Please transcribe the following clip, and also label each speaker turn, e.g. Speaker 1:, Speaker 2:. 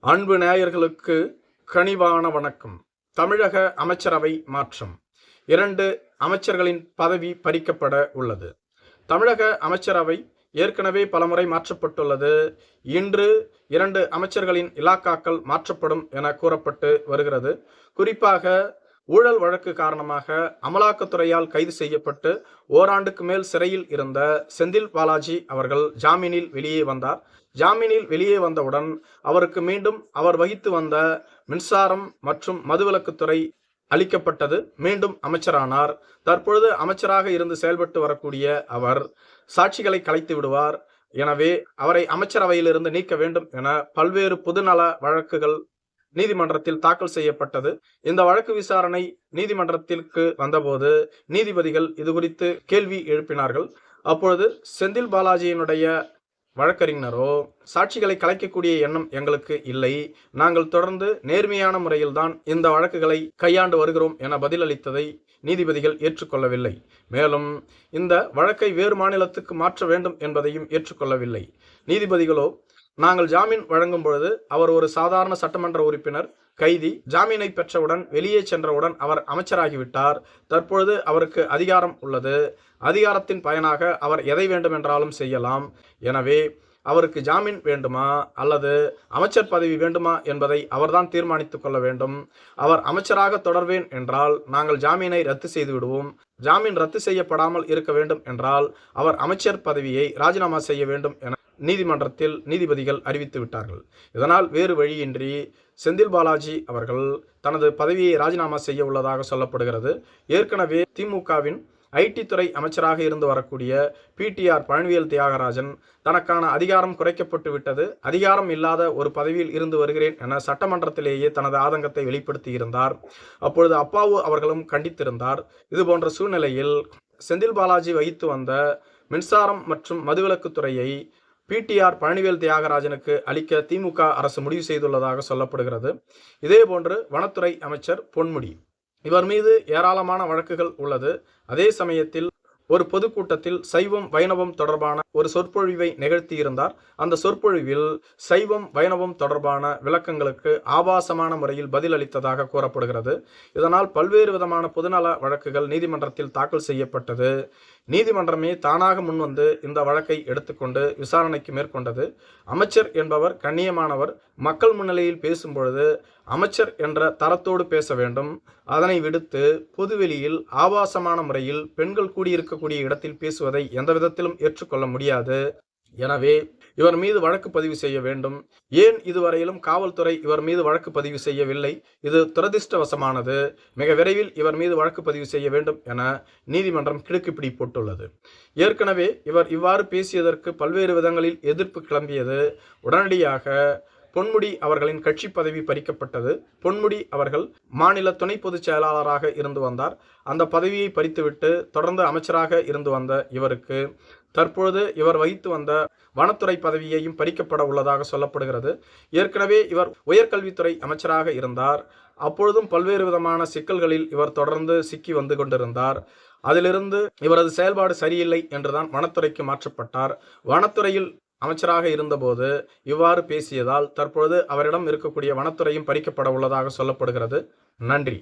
Speaker 1: அன்பு நேயர்களுக்கு கனிவான வணக்கம். தமிழக அமைச்சரவை மாற்றம். இரண்டு அமைச்சர்களின் பதவி பறிக்கப்பட உள்ளது. தமிழக அமைச்சரவை ஏற்கனவே பலமுறை மாற்றப்பட்டுள்ளது. இன்று இரண்டு அமைச்சர்களின் இலாக்காக்கள் மாற்றப்படும் என கூறப்பட்டு வருகிறது. குறிப்பாக ஊழல் வழக்கு காரணமாக அமலாக்கத்துறையால் கைது செய்யப்பட்டு ஓராண்டுக்கு மேல் சிறையில் இருந்த செந்தில் பாலாஜி அவர்கள் ஜாமீனில் வெளியே வந்தார். ஜாமீனில் வெளியே வந்தவுடன் அவருக்கு மீண்டும் அவர் வகித்து வந்த மின்சாரம் மற்றும் மதுவிலக்குத்துறை அளிக்கப்பட்டது. மீண்டும் அமைச்சரானார். தற்பொழுது அமைச்சராக இருந்து செயல்பட்டு வரக்கூடிய அவர் சாட்சிகளை கலைத்து விடுவார். எனவே அவரை அமைச்சரவையிலிருந்து நீக்க வேண்டும் என பல்வேறு பொதுநல வழக்குகள் நீதிமன்றத்தில் தாக்கல் செய்யப்பட்டது. இந்த வழக்கு விசாரணை நீதிமன்றத்திற்கு வந்தபோது நீதிபதிகள் இது குறித்து கேள்வி எழுப்பினார்கள். அப்பொழுது செந்தில் பாலாஜியினுடைய வழக்கறிஞரோ சாட்சிகளை கலைக்கக்கூடிய எண்ணம் எங்களுக்கு இல்லை. நாங்கள் தொடர்ந்து நேர்மையான முறையில்தான் இந்த வழக்குகளை கையாண்டு வருகிறோம் என பதிலளித்ததை நீதிபதிகள் ஏற்றுக்கொள்ளவில்லை. மேலும் இந்த வழக்கை வேறு மாநிலத்துக்கு மாற்ற வேண்டும் என்பதையும் ஏற்றுக்கொள்ளவில்லை. நீதிபதிகளோ நாங்கள் ஜாமீன் வழங்கும் பொழுது அவர் ஒரு சாதாரண சட்டமன்ற உறுப்பினர் கைதி. ஜாமீனை பெற்றவுடன் வெளியே சென்றவுடன் அவர் அமைச்சராகிவிட்டார். தற்பொழுது அவருக்கு அதிகாரம் உள்ளது. அதிகாரத்தின் பயனாக அவர் எதை வேண்டுமென்றாலும் செய்யலாம். எனவே அவருக்கு ஜாமீன் வேண்டுமா? அல்லது அமைச்சர் பதவி வேண்டுமா என்பதை அவர்தான் தீர்மானித்துக் கொள்ள வேண்டும். அவர் அமைச்சராக தொடர்வேன் என்றால் நாங்கள் ஜாமீனை ரத்து செய்து விடுவோம் ஜாமீன் ரத்து செய்யப்படாமல் இருக்க வேண்டும் என்றால் அவர் அமைச்சர் பதவியை ராஜினாமா செய்ய வேண்டும் என நீதிமன்றத்தில் நீதிபதிகள் அறிவித்து விட்டார்கள். இதனால் வேறு வழியின்றி செந்தில் பாலாஜி அவர்கள் தனது பதவியை ராஜினாமா செய்ய உள்ளதாக சொல்லப்படுகிறது. ஏற்கனவே திமுகவின் ஐடி துறை அமைச்சராக இருந்து வரக்கூடிய பிடிஆர் பழனிவேல் தியாகராஜன் தனக்கான அதிகாரம் குறைக்கப்பட்டு விட்டது. அதிகாரம் இல்லாத ஒரு பதவியில் இருந்து வருகிறேன் என சட்டமன்றத்திலேயே தனது ஆதங்கத்தை வெளிப்படுத்தி இருந்தார். அப்பொழுது அப்பாவு அவர்களும் கண்டித்திருந்தார். இது போன்ற சூழ்நிலையில் செந்தில் பாலாஜி வகித்து வந்த மின்சாரம் மற்றும் மதுவிலக்கு துறையை பிடிஆர் பழனிவேல் தியாகராஜனுக்கு அளிக்க திமுக அரசு முடிவு செய்துள்ளதாக சொல்லப்படுகிறது. இதேபோன்று வனத்துறை அமைச்சர் பொன்முடி இவர் மீது ஏராளமான வழக்குகள் உள்ளது. அதே சமயத்தில் ஒரு பொதுக்கூட்டத்தில் சைவம் வைணவம் தொடர்பான ஒரு சொற்பொழிவை நிகழ்த்தியிருந்தார். அந்த சொற்பொழிவில் சைவம் வைணவம் தொடர்பான விளக்கங்களுக்கு ஆபாசமான முறையில் பதிலளித்ததாக கூறப்படுகிறது. இதனால் பல்வேறு விதமான பொதுநல வழக்குகள் நீதிமன்றத்தில் தாக்கல் செய்யப்பட்டது. நீதிமன்றமே தானாக முன்வந்து இந்த வழக்கை எடுத்துக்கொண்டு விசாரணைக்கு மேற்கொண்டது. அமைச்சர் என்பவர் கண்ணியமானவர். மக்கள் முன்னிலையில் பேசும்பொழுது அமைச்சர் என்ற தரத்தோடு பேச வேண்டும். அதனை விடுத்து பொதுவெளியில் ஆபாசமான முறையில் பெண்கள் கூடியிருக்கக்கூடிய இடத்தில் பேசுவதை எந்த விதத்திலும் ஏற்றுக்கொள்ள முடியும் முடியாது. எனவே இவர் மீது வழக்கு பதிவு செய்ய வேண்டும். ஏன் இதுவரையிலும் காவல்துறை இவர் மீது வழக்கு பதிவு செய்யவில்லை? இது துரதிர்ஷ்டவசமானது. மிக விரைவில் இவர் மீது வழக்கு பதிவு செய்ய வேண்டும் என நீதிமன்றம் கிடுக்குப்பிடி போட்டுள்ளது. ஏற்கனவே இவர் இவ்வாறு பேசியதற்கு பல்வேறு விதங்களில் எதிர்ப்பு கிளம்பியது. உடனடியாக பொன்முடி அவர்களின் கட்சி பதவி பறிக்கப்பட்டது. பொன்முடி அவர்கள் மாநில துணை பொதுச் செயலாளராக இருந்து வந்தார். அந்த பதவியை பறித்துவிட்டு தொடர்ந்து அமைச்சராக இருந்து வந்த இவருக்கு தற்பொழுது இவர் வகித்து வந்த வனத்துறை பதவியையும் பறிக்கப்பட உள்ளதாக சொல்லப்படுகிறது. ஏற்கனவே இவர் உயர்கல்வித்துறை அமைச்சராக இருந்தார். அப்பொழுதும் பல்வேறு விதமான சிக்கல்களில் இவர் தொடர்ந்து சிக்கி வந்து கொண்டிருந்தார். அதிலிருந்து இவரது செயல்பாடு சரியில்லை என்றுதான் வனத்துறைக்கு மாற்றப்பட்டார். வனத்துறையில் அமைச்சராக இருந்தபோது இவ்வாறு பேசியதால் தற்பொழுது அவரிடம் இருக்கக்கூடிய வனத்துறையும் பறிக்கப்பட உள்ளதாக சொல்லப்படுகிறது. நன்றி.